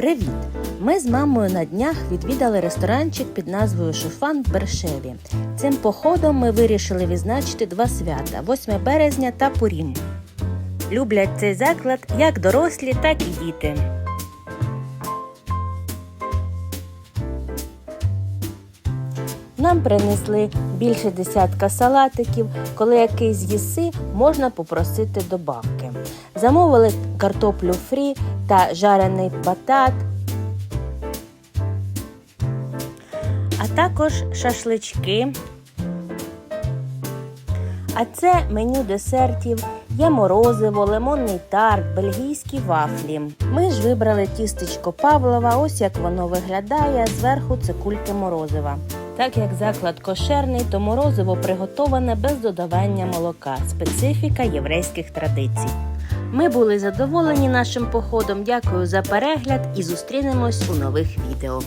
Привіт! Ми з мамою на днях відвідали ресторанчик під назвою Шуфан в Бершеві. Цим походом ми вирішили відзначити два свята 8 березня та Пурім. Люблять цей заклад як дорослі, так і діти. Нам принесли більше десятка салатиків. Коли якийсь з'їси, можна попросити добавки. Замовили картоплю фрі та жарений батат, а також шашлички. А це меню десертів. Є морозиво, лимонний тарт, бельгійські вафлі. Ми ж вибрали тістечко Павлова, ось як воно виглядає. Зверху це кульки морозива. Так як заклад кошерний, то морозиво приготоване без додавання молока, специфіка єврейських традицій. Ми були задоволені нашим походом. Дякую за перегляд і зустрінемось у нових відео.